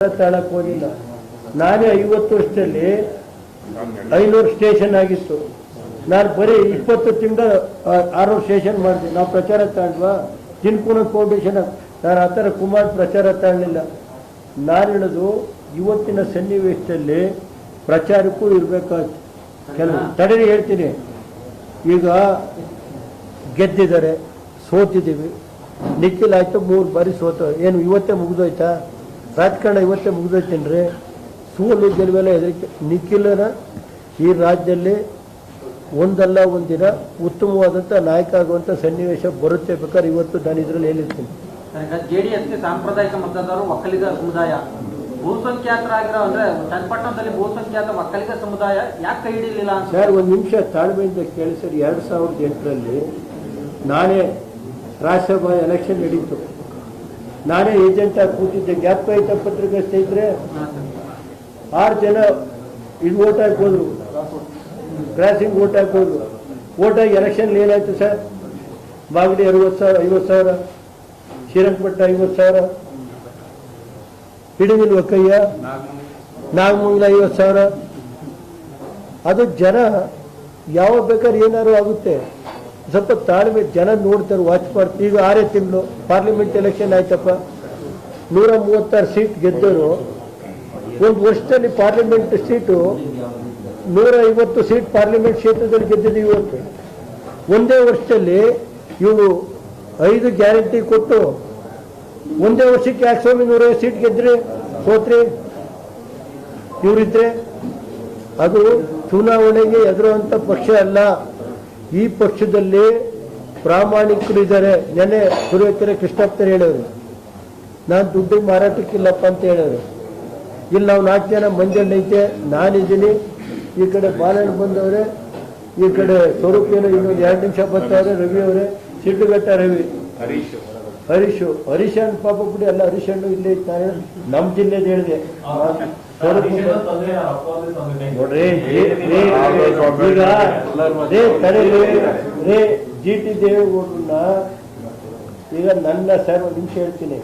ತಾಳಕ್ ಹೋಗಿಲ್ಲ. ನಾನೇ ಐವತ್ತು ವರ್ಷದಲ್ಲಿ ಐನೂರು ಸ್ಟೇಷನ್ ಆಗಿತ್ತು. ನಾನು ಬರೀ ಇಪ್ಪತ್ತು ತಿಂಗಳ ಆರು ಸ್ಟೇಷನ್ ಮಾಡಿದೆ ನಾವು ಪ್ರಚಾರ ತಾಂಡ್ವಾ ಜಿನ್ಕುನ ಫೌಂಡೇಶನ್ ನಾನು ಆ ಥರ ಕುಮಾರ್ ಪ್ರಚಾರ ತಗೊಳ್ಳಿಲ್ಲ ನಾನು ಹೇಳೋದು, ಇವತ್ತಿನ ಸನ್ನಿವೇಶದಲ್ಲಿ ಪ್ರಚಾರಕ್ಕೂ ಇರಬೇಕಾಯ್ತು. ಕೆಲವು ತಡೆರಿ ಹೇಳ್ತೀನಿ. ಈಗ ಗೆದ್ದಿದ್ದಾರೆ, ಸೋತಿದ್ದೀವಿ. ನಿಖಿಲ್ ಆಯಿತು ಮೂರು ಬಾರಿ ಸೋತ ಏನು ಇವತ್ತೇ ಮುಗಿದೋಯ್ತಾ? ರಾಜಕಾರಣ ಇವತ್ತೇ ಮುಗಿದೈತೇನ್ರಿ? ಸೋಲು ಗೆಲುವೆಲ್ಲ ಹೆದರಿಕೆ ನಿಖಿಲನ ಈ ರಾಜ್ಯದಲ್ಲಿ ಒಂದಲ್ಲ ಒಂದಿನ ಉತ್ತಮವಾದಂಥ ನಾಯಕ ಆಗುವಂಥ ಸನ್ನಿವೇಶ ಬರುತ್ತೆ ಬೇಕಾದ್ರೆ ಇವತ್ತು ನಾನು ಇದರಲ್ಲಿ ಹೇಳಿರ್ತೀನಿ. ಜೆ ಡಿ ಎಸ್ಗೆ ಸಾಂಪ್ರದಾಯಿಕ ಮತದಾರರು ಒಕ್ಕಲಿಗ ಸಮುದಾಯ. ಬಹುಸಂಖ್ಯಾತರಾಗಿರೋ ಅಂದ್ರೆ ಚನ್ನಪಟ್ಟಣದಲ್ಲಿ ಬಹುಸಂಖ್ಯಾತ ಒಕ್ಕಲಿಗ ಸಮುದಾಯ ಯಾಕೆ ಕೈ ಹಿಡಿಲಿಲ್ಲ ಸರ್ ಒಂದು ನಿಮಿಷ ತಾಳ್ಮೆಯಿಂದ ಕೇಳಿ ಸರ್ ಎರಡು ಸಾವಿರದ ಎಂಟರಲ್ಲಿ ನಾನೇ ರಾಜ್ಯಸಭಾ ಎಲೆಕ್ಷನ್ ನಡೀತು. ನಾನೇ ಏಜೆಂಟಾಗಿ ಕೂತಿದ್ದೆ. ಗ್ಯಾಪ್ ಐತ ಪತ್ರಿಕೆ ಇದ್ರೆ? ಆರು ಜನ ಇದು ಓಟ್ ಹಾಕೋದ್ರು ಕ್ರಾಸಿಂಗ್ ಓಟ್ ಹಾಕೋದ್ರು ಓಟ್ ಆಗಿ ಎಲೆಕ್ಷನ್ ಏನಾಯ್ತು ಸರ್? ಬಾಗಡಿ ಅರವತ್ತು ಸಾವಿರ, ಐವತ್ತು ಸಾವಿರ. ಶ್ರೀರಂಗಪಟ್ಟ ಐವತ್ತು ಸಾವಿರ. ಹಿಡಿದಿಲ್ಲ ಒಕ್ಕಯ್ಯ? ನಾಗಮಂಗಲ ಐವತ್ತು ಸಾವಿರ. ಅದು ಜನ ಯಾವ ಬೇಕಾದ್ರೆ ಏನಾದ್ರು ಆಗುತ್ತೆ. ಸ್ವಲ್ಪ ತಾಳ್ಮೆ ಜನ ನೋಡ್ತಾರೆ ವಾಚ್ ಮಾಡ್ತಾರೆ. ಈಗ ಆರೇ ತಿಂಗಳು ಪಾರ್ಲಿಮೆಂಟ್ ಎಲೆಕ್ಷನ್ ಆಯ್ತಪ್ಪ. ನೂರ ಮೂವತ್ತಾರು ಸೀಟ್ ಗೆದ್ದರು ಒಂದು ವರ್ಷದಲ್ಲಿ ಪಾರ್ಲಿಮೆಂಟ್ ಸೀಟು ನೂರ ಐವತ್ತು ಸೀಟ್ ಪಾರ್ಲಿಮೆಂಟ್ ಕ್ಷೇತ್ರದಲ್ಲಿ ಗೆದ್ದಿದ್ದು ಇವತ್ತು. ಒಂದೇ ವರ್ಷದಲ್ಲಿ ಇವರು ಐದು ಗ್ಯಾರಂಟಿ ಕೊಟ್ಟು ಒಂದೇ ವರ್ಷಕ್ಕೆ ಯಾಕೆ ಸ್ವಾಮಿ ನೂರೈವತ್ತು ಸೀಟ್ ಗೆದ್ರಿ ಹೋತ್ರಿ ಇವರಿದ್ರೆ ಅದು ಚುನಾವಣೆಗೆ ಎದುರುವಂಥ ಪಕ್ಷ ಅಲ್ಲ. ಈ ಪಕ್ಷದಲ್ಲಿ ಪ್ರಾಮಾಣಿಕರು ಇದ್ದಾರೆ ನೆನೆ ಪುರೋಹಿತರೆ ಕೃಷ್ಣಪ್ಪರು ಹೇಳೋರು ನಾನು ದುಡ್ಡು ಮಾರಾಟಕ್ಕಿಲ್ಲಪ್ಪ ಅಂತ ಹೇಳೋರು ಇಲ್ಲಿ ನಾವು ನಾಲ್ಕು ಜನ ಮಂಜಣ್ಣ ಐತೆ, ನಾನಿದ್ದೀನಿ. ಈ ಕಡೆ ಬಾಲಣ್ಣ ಬಂದವ್ರೆ, ಈ ಕಡೆ ಸ್ವರೂಪೇನು ಇನ್ನೊಂದು ಎರಡು ನಿಮಿಷ ಬರ್ತಾವ್ರೆ ರವಿ ಅವರೇ. ಸಿಡ್ಡುಘಟ್ಟ ರವಿ. ಹರೀಶು ಹರೀಶನ್ ಪಾಪ ಬಿಡಿ ಅಲ್ಲ ಹರೀಶಣ್ಣು ಇಲ್ಲೇ ಇರ್ತಾರೆ ನಮ್ಮ ಜಿಲ್ಲೆದು ಹೇಳಿದೆ ನೋಡ್ರಿ ಈಗ ಜಿ ಟಿ ದೇವೇಗೌಡರನ್ನ ಈಗ ನನ್ನ ಸರ್ ಒಂದು ನಿಮಿಷ ಹೇಳ್ತೀನಿ